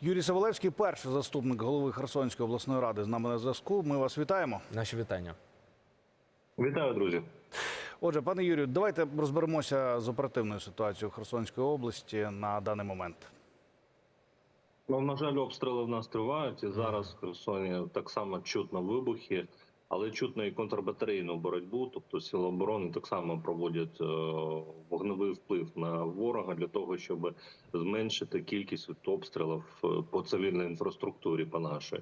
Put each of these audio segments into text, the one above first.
Юрій Савалевський, перший заступник голови Херсонської обласної ради, з нами на зв'язку. Ми вас вітаємо. Наші вітання. Вітаю, друзі. Отже, пане Юрію, давайте розберемося з оперативною ситуацією в Херсонській області на даний момент. Ну, на жаль, обстріли в нас тривають. І зараз в Херсоні так само чутно вибухи, але чутно і контрбатарейну боротьбу. Тобто сили оборони так само проводять е, вогневий вплив на ворога для того, щоб зменшити кількість обстрілів е, по цивільній інфраструктурі. По нашій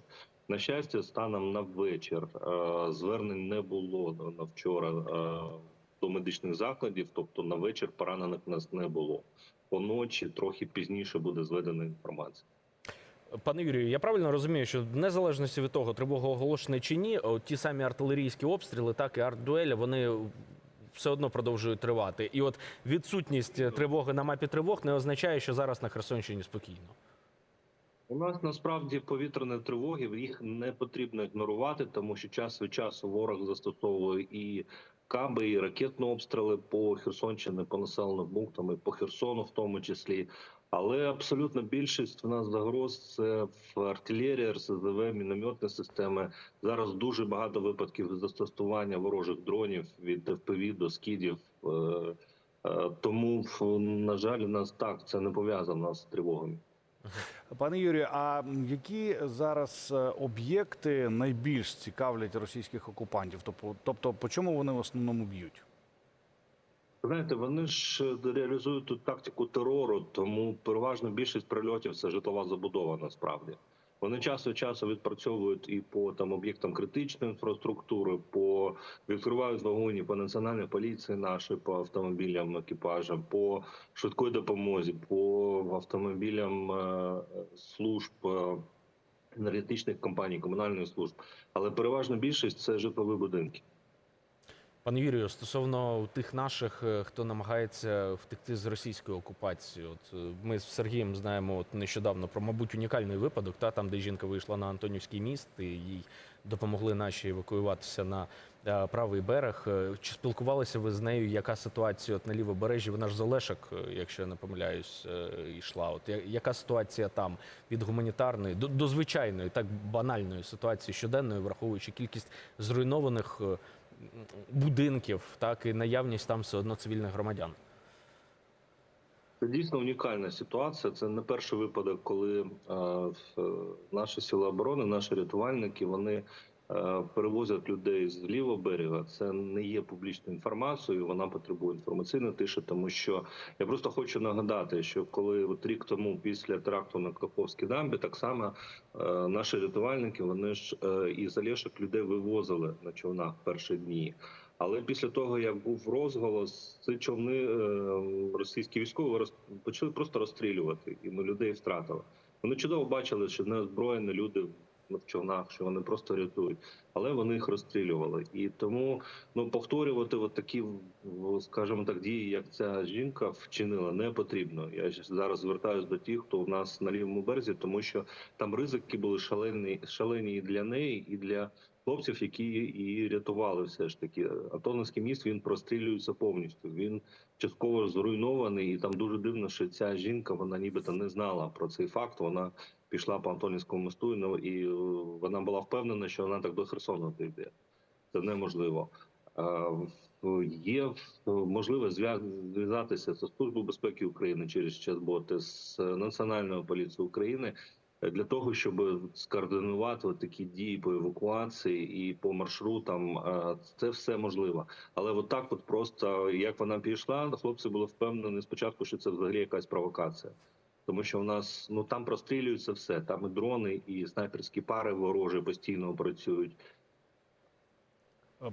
на щастя, станом на вечір е, звернень не було на- вчора. До медичних закладів, тобто на вечір поранених нас не було. Поночі трохи пізніше буде зведена інформація. Пане Юрію, я правильно розумію, що в незалежності від того, тривога оголошена чи ні, ті самі артилерійські обстріли, так і артдуелі, вони все одно продовжують тривати. І от відсутність тривоги на мапі тривог не означає, що зараз на Херсонщині спокійно. У нас насправді повітряні тривоги, їх не потрібно ігнорувати, тому що час від часу ворог застосовує і каби, і ракетні обстріли по Херсонщині, по населеним пунктам, і по Херсону, в тому числі. Але абсолютно більшість в нас загроз це в артилерії, РСЗВ, мінометні системи. Зараз дуже багато випадків застосування ворожих дронів від ФПВ до скидів. Е, е, Тому, на жаль, у нас так це не пов'язано з тривогами. Пане Юрію, а які зараз е, об'єкти найбільш цікавлять російських окупантів? Тобто, по чому вони в основному б'ють? Знаєте, вони ж е, реалізують тут тактику терору, тому переважно більшість прильотів це житлова забудова. Насправді вони час часу відпрацьовують і по там об'єктам критичної інфраструктури, по відкривають вагоні по національній поліції, нашої по автомобілям, екіпажам, по швидкої допомозі, по автомобілям е, служб. е, Енергетичних компаній, комунальних служб, але переважно більшість це житлові будинки. Пане Юрію, стосовно тих наших, е, хто намагається втекти з російської окупації, от е, ми з Сергієм знаємо от нещодавно про, мабуть, унікальний випадок, та там, де жінка вийшла на Антонівський міст, і їй допомогли наші евакуюватися на е, правий берег. Чи спілкувалися ви з нею? Яка ситуація от на лівобережжі? Вона ж з якщо я не помиляюсь, йшла. От яка ситуація там від гуманітарної до, до звичайної, так банальної ситуації щоденної, враховуючи кількість зруйнованих будинків, так і наявність там все одно цивільних громадян. Це дійсно унікальна ситуація. Це не перший випадок, коли е, наші сили оборони, наші рятувальники, вони е, перевозять людей з лівого берега. Це не є публічною інформацією. Вона потребує інформаційної тиші, тому що я просто хочу нагадати, що коли от рік тому, після теракту на Каховській дамбі, так само е, наші рятувальники вони ж е, із Олешок людей вивозили на човнах перші дні. Але після того, як був розголос, ці човни е, російські військові почали просто розстрілювати, і ми людей втратили. Вони чудово бачили, що неозброєні люди в човнах, що вони просто рятують, але вони їх розстрілювали. І тому ну повторювати от такі, скажімо так, дії, як ця жінка вчинила, не потрібно. Я зараз звертаюся до тих, хто в нас на лівому березі, тому що там ризики були шалені, шалені і для неї, і для хлопців, які її рятували, все ж таки. Антоновський міст він прострілюється повністю. Він частково зруйнований, і там дуже дивно, що ця жінка вона нібито не знала про цей факт. Вона пішла по Антонівському мосту, і, ну, і е, вона була впевнена, що вона так до Херсону дійде. Це неможливо. Е, Є е, можливість зв'я- зв'язатися з Службою безпеки України через чат-боти з Національною поліцією України для того, щоб скоординувати такі дії по евакуації і по маршрутам. Це все можливо. Але от так, от просто як вона пішла, хлопці були впевнені спочатку, що це взагалі якась провокація. Тому що в нас ну там прострілюється все. Там і дрони, і снайперські пари ворожі постійно працюють.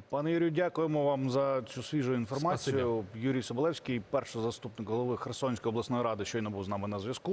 Пане Юрію, дякуємо вам за цю свіжу інформацію. Спасибі. Юрій Соболевський, перший заступник голови Херсонської обласної ради, щойно був з нами на зв'язку.